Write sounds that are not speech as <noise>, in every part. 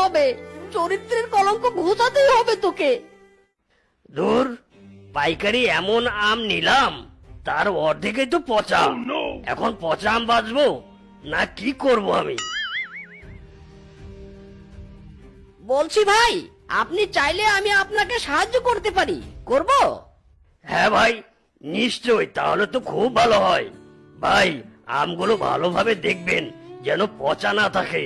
হবে। চরিত্রের কলঙ্ক ঘোচাতেই হবে তোকে। দূর পাইকারি এমন আম নিলাম তার অর্ধেকই তো পচা। এখন পচা আম বাঁচবো? না কি করব আমি? বলছি ভাই আপনি চাইলে আমি আপনাকে সাহায্য করতে পারি। করব? হ্যাঁ ভাই নিশ্চয় তাহলে তো খুব ভালো হয়। ভাই আমগুলো ভালোভাবে দেখবেন যেন পচা না থাকে।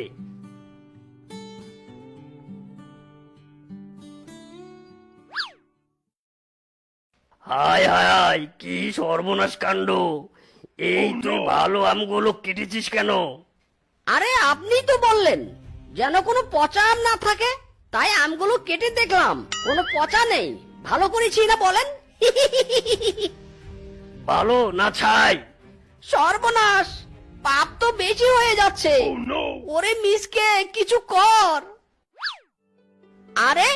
হায় হায় হায় কি সর্বনাশ কাণ্ড। এই তুই ভালো আমগুলো কেটেছিস কেন? আরে আপনি তো বললেন যেন কোনো পচা আম না থাকে তাই আমগুলো কেটে দেখলাম। কোনো পচা নেই। ভালো করেছি না বলেন? ভালো না ছাই? সর্বনাশ! পাপ তো বেশি হয়ে যাচ্ছে। ওরে মিসকে কিছু কর। আরে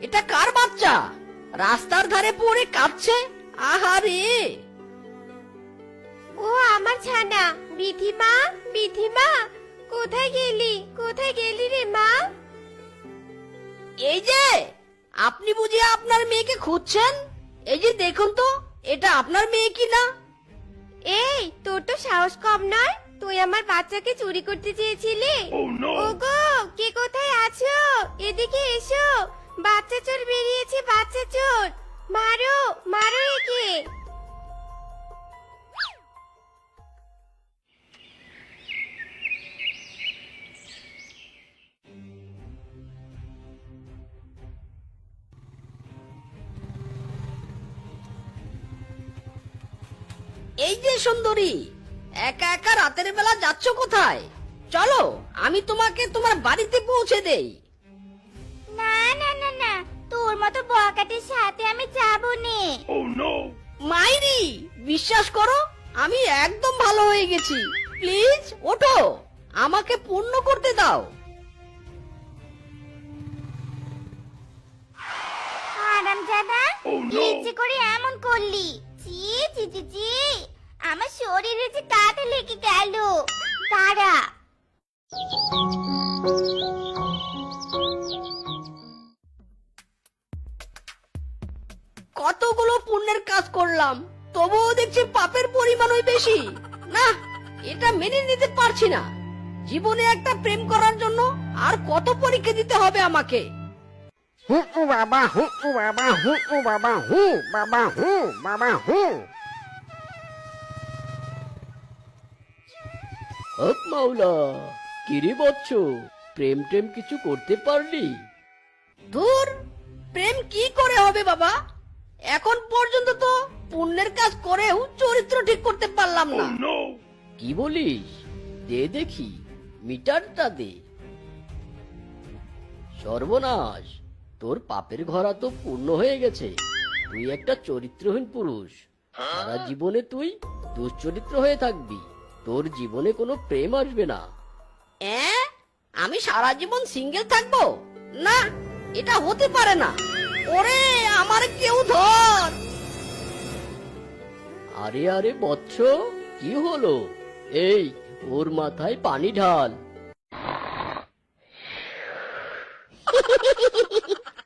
এটা কার বাচ্চা? রাস্তার ধারে পড়ে কাঁদছে আহারে! ও আমার ছানা বিধিমা বিধিমা কোথায় গেলি? কোথায় গেলি রে মা? এই যে আপনি বুঝি আপনার মেয়েকে খুঁজছেন? এই যে দেখুন তো এটা আপনার মেয়ে কি না? এই তোর তো সাহস কম নয়। তুই আমার বাচ্চাকে চুরি করতে চেয়েছিলি? ওগো কে কোথায় আছো? এদিকে এসো। বাচ্চা চোর বেরিয়েছে, বাচ্চা চোর! মারো মারো একে! এই যে সুন্দরী, একা একা রাতের বেলা যাচ্ছ কোথায়? চলো, আমি তোমাকে তোমার বাড়িতে পৌঁছে দেই। মতো বকাটির সাথে আমি যাব নে মাইরি বিশ্বাস করো আমি একদম ভালো হয়ে গেছি। প্লিজ ওঠো। আমাকে পূর্ণ করতে দাও। আরাম জাদা ইচ্ছে করে এমন করলি। চি চি চি চি আমার শরীরে যে কাটা লেগে গেল। দাঁড়া। কতগুলো পুণ্যের কাজ করলাম তবুও দেখছি পাপের পরিমাণই বেশি। না এটা মেনে নিতে পারছি না। জীবনে একটা প্রেম করার জন্য আর কত পরীক্ষা দিতে হবে আমাকে? হু উ বাবা হু উ বাবা হু উ বাবা হু বাবা হু বাবা হু। হক মাওলা কিরে বচ্চ প্রেম টেম কিছু করতে পারলি? ধুর প্রেম কি করে হবে বাবা? এখন পর্যন্ত তো পুণ্যের কাজ করেও চরিত্র ঠিক করতে পারলাম না। কি বলিস? দে দেখি মিটারটা দে। সর্বনাশ তোর পাপের ঘরা তো পূর্ণ হয়ে গেছে। তুই একটা চরিত্রহীন পুরুষ। সারা জীবনে তুই দুশ্চরিত্র হয়ে থাকবি। তোর জীবনে কোনো প্রেম আসবে না। আমি সারা জীবন সিঙ্গেল থাকব? না এটা হতে পারে না। ওরে আমার কেউ ধর। আরে আরে বৎস কি হলো? এই ওর মাথায় পানি ঢাল।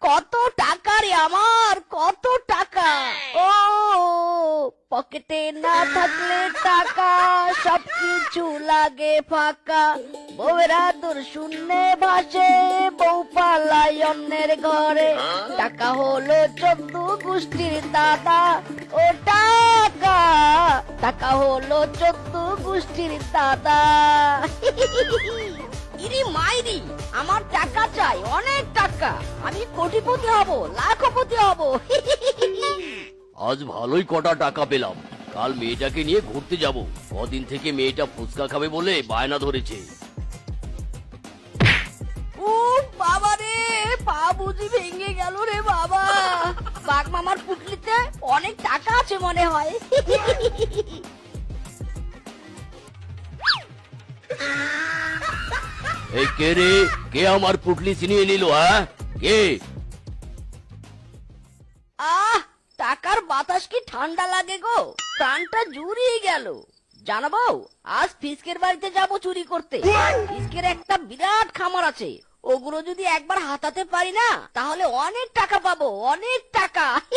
কত টাকা রে আমার কত টাকা? ও পকেটে না থাকলে টাকা সবকিছু লাগে ফাঁকা। বউরা দূর শূন্যে ভাসে বউ পালাই অন্যের ঘরে। টাকা হলো চোদ্দ গোষ্ঠীর দাদা ও টাকা টাকা হলো চোদ্দ গোষ্ঠীর দাদা। ইরি মাইরি আমার টাকা চাই অনেক টাকা। আমি কোটিপতি হব লাখপতি হব। আজ ভালোই কটা টাকা পেলাম। কাল মেয়েটাকে নিয়ে ঘুরতে যাব। কদিন থেকে মেয়েটা ফুচকা খাবে বলে বায়না ধরেছে। ও বাবা রে পা বুঝি ভেঙে গেল রে বাবা। বাঘ মামার পুটলিতে অনেক টাকা আছে মনে হয়। এই কে রে? কে আমার পুটলি ছিনিয়ে নিল হ্যাঁ? কে? টাকার বাতাস কি ঠান্ডা লাগে গো? প্রাণটা জুড়িয়ে গেল। জানাব আজ ফিসকের বাড়িতে যাব চুরি করতে। ফিসকের একটা বিরাট খামার আছে। ওগুলো যদি একবার হাতাতে পারি না তাহলে অনেক টাকা পাবো অনেক টাকা। <laughs>